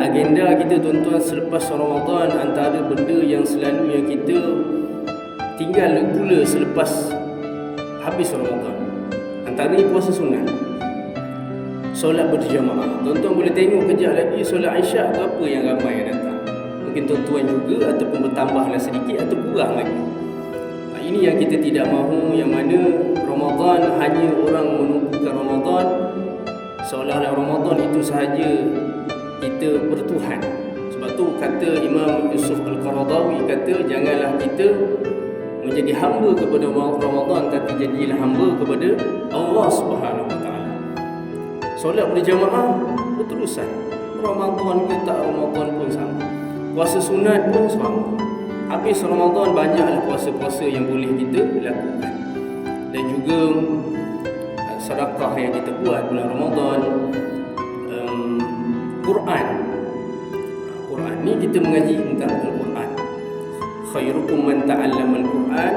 Agenda kita tuan-tuan selepas Ramadan antara benda yang selalu yang kita tinggal pula selepas habis Ramadan. Antara ni puasa sunat. Solat berjamaah. Tuan-tuan boleh tengok kejap lagi solat Aisyah berapa yang ramai yang datang. Mungkin tuan-tuan juga ataupun bertambahlah sedikit atau kurang lagi. Ini yang kita tidak mahu yang mana Ramadan hanya orang menunggukan Ramadan seolah-olah Ramadan itu sahaja kita bertuhan. Sebab tu kata Imam Yusuf Al-Qaradawi kata janganlah kita menjadi hamba kepada Ramadan tapi jadilah hamba kepada Allah Subhanahu Wa Taala. Solat berjamaah berterusan. Ramadan ke tak Ramadan pun sama. Puasa sunat pun sama. Habis Ramadan banyaklah puasa-puasa yang boleh kita lakukan. Dan juga uh, sedekah yang kita buat bulan Ramadan Quran. Quran ni kita mengaji tentang Al-Quran. Khairukum man ta'allama Al-Quran